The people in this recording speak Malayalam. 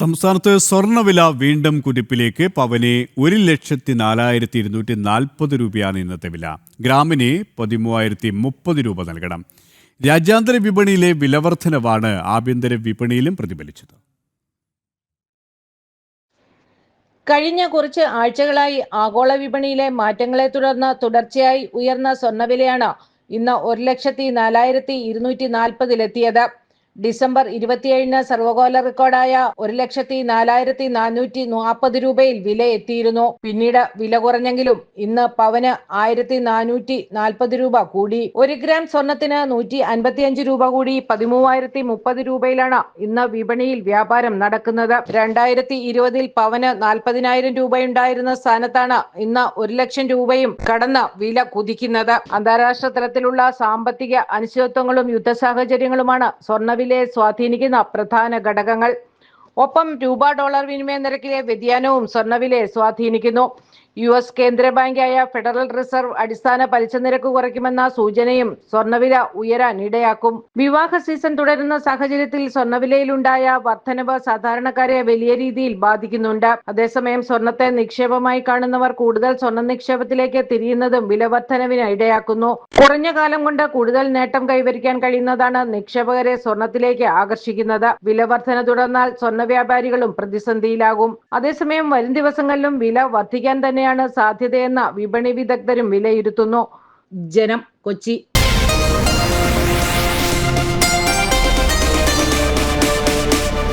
സംസ്ഥാനത്ത് സ്വർണവില വീണ്ടും കുതിപ്പിലേക്ക്. പവന് ഒരു ലക്ഷത്തി നാലായിരത്തി ഇരുന്നൂറ്റി നാൽപ്പത് രൂപയാണ് ഇന്നത്തെ വില. ഗ്രാമിന് പതിമൂവായിരത്തി മുപ്പത് രൂപ നൽകണം. രാജ്യാന്തര വിപണിയിലെ വിലവർധനവാണ് ആഭ്യന്തര വിപണിയിലും പ്രതിഫലിച്ചത്. കഴിഞ്ഞ കുറച്ച് ആഴ്ചകളായി ആഗോള വിപണിയിലെ മാറ്റങ്ങളെ തുടർന്ന് തുടർച്ചയായി ഉയർന്ന സ്വർണവിലയാണ് ഇന്ന് ഒരു ലക്ഷത്തി നാലായിരത്തി ഇരുന്നൂറ്റി നാൽപ്പതിലെത്തിയത്. ഡിസംബർ ഇരുപത്തിയേഴിന് സർവകോല റെക്കോർഡായ ഒരു ലക്ഷത്തി നാലായിരത്തി നാനൂറ്റി നാൽപ്പത് രൂപയിൽ വില എത്തിയിരുന്നു. പിന്നീട് വില കുറഞ്ഞെങ്കിലും ഇന്ന് പവന് ആയിരത്തി നാനൂറ്റി നാൽപ്പത് രൂപ കൂടി. ഒരു ഗ്രാം സ്വർണത്തിന് നൂറ്റി അൻപത്തിയഞ്ച് രൂപ കൂടി. പതിമൂവായിരത്തി മുപ്പത് രൂപയിലാണ് ഇന്ന് വിപണിയിൽ വ്യാപാരം നടക്കുന്നത്. രണ്ടായിരത്തി ഇരുപതിൽ പവന് നാൽപ്പതിനായിരം രൂപയുണ്ടായിരുന്ന സ്ഥാനത്താണ് ഇന്ന് ഒരു ലക്ഷം രൂപയും കടന്ന് വില കുതിക്കുന്നത്. അന്താരാഷ്ട്ര തലത്തിലുള്ള സാമ്പത്തിക അനിശ്ചിതത്വങ്ങളും യുദ്ധ സാഹചര്യങ്ങളുമാണ് സ്വർണവിലയെ സ്വാധീനിക്കുന്ന പ്രധാന ഘടകങ്ങൾ. ഒപ്പം രൂപ ഡോളർ വിനിമയ നിരക്കിലെ വ്യതിയാനവും സ്വർണവിലയെ സ്വാധീനിക്കുന്നു. യു എസ് കേന്ദ്ര ബാങ്കായ ഫെഡറൽ റിസർവ് അടിസ്ഥാന പലിശ നിരക്ക് കുറയ്ക്കുമെന്ന സൂചനയും സ്വർണവില ഉയരാൻ ഇടയാക്കും. വിവാഹ സീസൺ തുടരുന്ന സാഹചര്യത്തിൽ സ്വർണവിലയിലുണ്ടായ വർധനവ് സാധാരണക്കാരെ വലിയ രീതിയിൽ ബാധിക്കുന്നുണ്ട്. അതേസമയം സ്വർണത്തെ നിക്ഷേപമായി കാണുന്നവർ കൂടുതൽ സ്വർണ നിക്ഷേപത്തിലേക്ക് തിരിയുന്നതും വില വർധനവിന് ഇടയാക്കുന്നു. കുറഞ്ഞ കാലം കൊണ്ട് കൂടുതൽ നേട്ടം കൈവരിക്കാൻ കഴിയുന്നതാണ് നിക്ഷേപകരെ സ്വർണത്തിലേക്ക് ആകർഷിക്കുന്നത്. വില വർധന തുടർന്നാൽ സ്വർണ വ്യാപാരികളും പ്രതിസന്ധിയിലാകും. അതേസമയം വരും ദിവസങ്ങളിലും വില വർദ്ധിക്കാൻ തന്നെയാണ് സാധ്യതയെന്ന വിപണി വിദഗ്ധരും വിലയിരുത്തുന്നു. ജനം കൊച്ചി